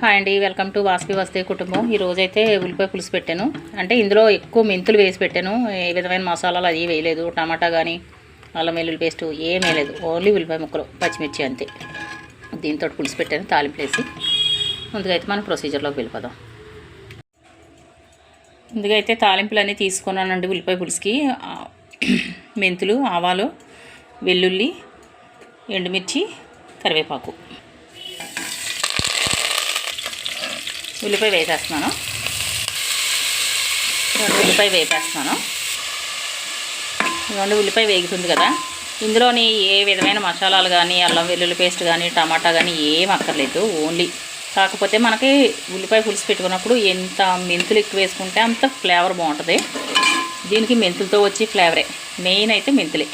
Hi అండి welcome to వాస్పి వస్తే కుటుంబం. ఈ రోజైతే ఉల్లిపాయ పులుసు పెట్టాను. అంటే ఇందులో ఎక్కువ మెంతులు వేసి పెట్టాను. ఏ విధమైన మసాలాలు అది వేయలేదు. టమాటా కానీ అల్లం వెల్లుల్లి పేస్ట్ ఏం వేయలేదు. ఓన్లీ ఉల్లిపాయ ముక్కలు పచ్చిమిర్చి అంతే. దీంతో పులుసు పెట్టాను తాలింపు వేసి. ముందుగా అయితే మనం ప్రొసీజర్లోకి వెళ్ళిపోదాం. ముందుగా అయితే తాలింపులు అన్నీ తీసుకున్నానండి ఉల్లిపాయ పులుసుకి. మెంతులు ఆవాలు వెల్లుల్లి ఎండుమిర్చి కరివేపాకు. ఉల్లిపాయ వేసేస్తున్నాను. రెండు ఉల్లిపాయ వేపేస్తున్నాను. ఇదిగోండి ఉల్లిపాయ వేగుతుంది కదా. ఇందులోని ఏ విధమైన మసాలాలు కానీ అల్లం వెల్లుల్లి పేస్ట్ కానీ టమాటా కానీ ఏం అక్కర్లేదు ఓన్లీ. కాకపోతే మనకి ఉల్లిపాయ పులుసు పెట్టుకున్నప్పుడు ఎంత మెంతులు ఎక్కువ వేసుకుంటే అంత ఫ్లేవర్ బాగుంటుంది. దీనికి మెంతులతో వచ్చే ఫ్లేవరే. మెయిన్ అయితే మెంతులే.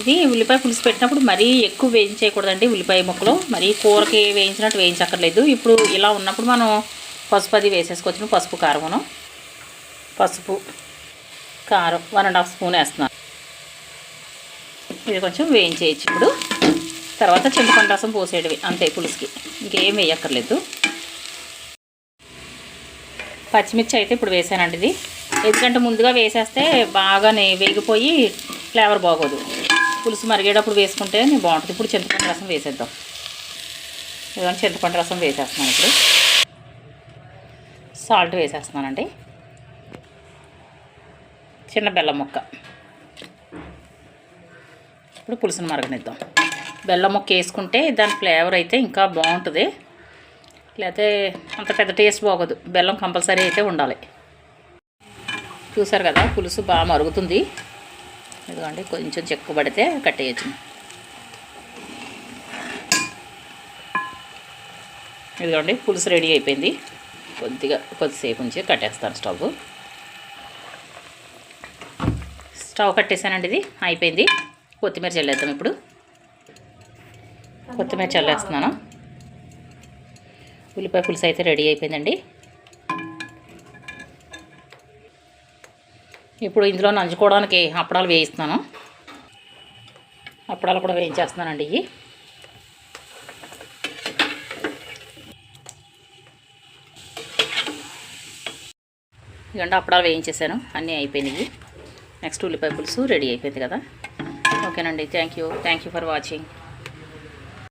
ఇది ఉల్లిపాయ పులుసు పెట్టినప్పుడు మరీ ఎక్కువ వేయించేయకూడదండి ఉల్లిపాయ ముక్కలు. మరీ కూరకి వేయించినట్టు వేయించక్కర్లేదు. ఇప్పుడు ఇలా ఉన్నప్పుడు మనం పసుపు అది వేసేసుకోవచ్చు పసుపు కారమును. పసుపు కారం వన్ అండ్ హాఫ్ స్పూన్ వేస్తున్నాను. ఇది కొంచెం వేయించేయచ్చు ఇప్పుడు. తర్వాత చింతపండు రసం పోసేటివి అంతే పులుసుకి. ఇంకేం వేయక్కర్లేదు. పచ్చిమిర్చి అయితే ఇప్పుడు వేసానండి ఇది. ఎందుకంటే ముందుగా వేసేస్తే బాగానే వేగిపోయి ఫ్లేవర్ బాగోదు. పులుసు మరిగేటప్పుడు వేసుకుంటే బాగుంటుంది. ఇప్పుడు చింతపండు రసం వేసేద్దాం. ఇదిగోండి చింతపండు రసం వేసేస్తున్నాను ఇప్పుడు. సాల్ట్ వేసేస్తున్నానండి. చిన్న బెల్లం ముక్క. ఇప్పుడు పులుసును మరగనిద్దాం. బెల్లం ముక్క వేసుకుంటే దాని ఫ్లేవర్ అయితే ఇంకా బాగుంటుంది. లేకపోతే అంత పెద్ద టేస్ట్ బాగోదు. బెల్లం కంపల్సరీ అయితే ఉండాలి. చూసారు కదా పులుసు బాగా మరుగుతుంది. ఇదిగోండి కొంచెం చెక్కు పడితే కట్టేయచ్చు. ఇదిగోండి పులుసు రెడీ అయిపోయింది. కొద్దిగా కొద్దిసేపు ఉంచి కట్టేస్తాను స్టవ్. స్టవ్ కట్టేసానండి ఇది అయిపోయింది. కొత్తిమీర చల్లేద్దాం ఇప్పుడు. కొత్తిమీర చల్లేస్తున్నాను. ఉల్లిపాయ పులుసు అయితే రెడీ అయిపోయిందండి. ఇప్పుడు ఇందులో నంచుకోవడానికి అప్పడాలు వేయిస్తున్నాను. అప్పడాలు కూడా వేయించేస్తున్నానండి ఇవి. ఇవ్వండి అప్పడాలు వేయించేసాను. అన్నీ అయిపోయినాయి. నెక్స్ట్ ఉల్లిపాయ పులుసు రెడీ అయిపోయింది కదా. ఓకేనండి thank you thank you for watching